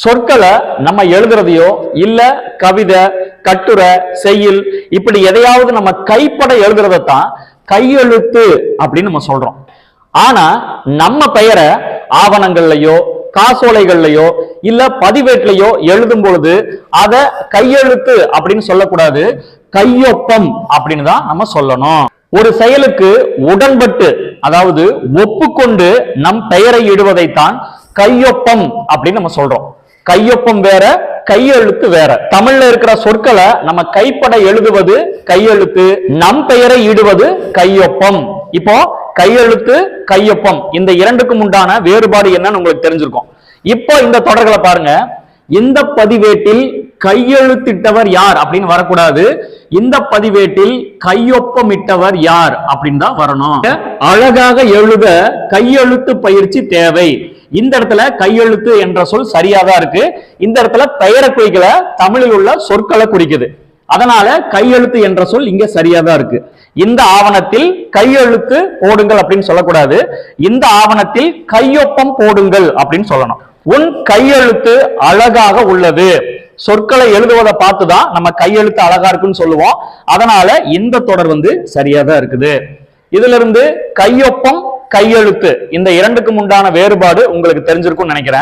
சொற்களை நம்ம எழுதுறதையோ இல்ல கவிதை கட்டுரை செய்யுள் இப்படி எதையாவது நம்ம கைப்பட எழுதுறதைத்தான் கையெழுத்து அப்படின்னு நம்ம சொல்றோம். ஆனா நம்ம பெயரை ஆவணங்கள்லயோ காசோலைகள்லயோ இல்ல பதிவேட்லயோ எழுதும் பொழுது அத கையெழுத்து அப்படின்னு சொல்லக்கூடாது கையொப்பம் அப்படின்னு தான் நம்ம சொல்லணும். ஒரு செயலுக்கு உடன்பட்டு அதாவது ஒப்புக்கொண்டு நம் பெயரை இடுவதைத்தான் கையொப்பம் அப்படின்னு நம்ம சொல்றோம். கையொப்பம் வேற கையெழுத்து வேற. தமிழ்ல இருக்கிற சொற்களை நம்ம கைப்பட எழுதுவது கையெழுத்து நம் பெயரை இடுவது கையொப்பம். இப்போ கையெழுத்து கையொப்பம் இந்த இரண்டுக்கும் உண்டான வேறுபாடு என்னன்னு உங்களுக்கு தெரிஞ்சிருக்கும். இப்போ இந்த தொடர்களை பாருங்க. இந்த பதிவேட்டில் கையெழுத்திட்டவர் யார் அப்படின்னு வரக்கூடாது. இந்த பதிவேட்டில் கையொப்பமிட்டவர் யார் அப்படின்னு தான் வரணும். அழகாக எழுத கையெழுத்து பயிற்சி தேவை. இந்த இடத்துல கையெழுத்து என்ற சொல் சரியாதான் இருக்கு. இந்த இடத்துல பெயரை குறிக்கல தமிழில் உள்ள சொற்களை குறிக்குது. அதனால கையெழுத்து என்ற சொல் இங்க சரியாதான் இருக்கு. இந்த ஆவணத்தில் கையெழுத்து போடுங்கள் அப்படின்னு சொல்லக்கூடாது. இந்த ஆவணத்தில் கையொப்பம் போடுங்கள் அப்படின்னு சொல்லணும். உன் கையெழுத்து அழகாக உள்ளது. சொற்களை எழுதுவதை பார்த்து தான் நம்ம கையெழுத்து அழகா இருக்குன்னு சொல்லுவோம். அதனால இந்த தொடர் வந்து சரியா தான் இருக்குது. இதுல இருந்து கையொப்பம் கையெழுத்து. இந்த இரண்டுக்கும் உண்டான வேறுபாடு உங்களுக்கு தெரிஞ்சிருக்கும்னு நினைக்கிறேன்.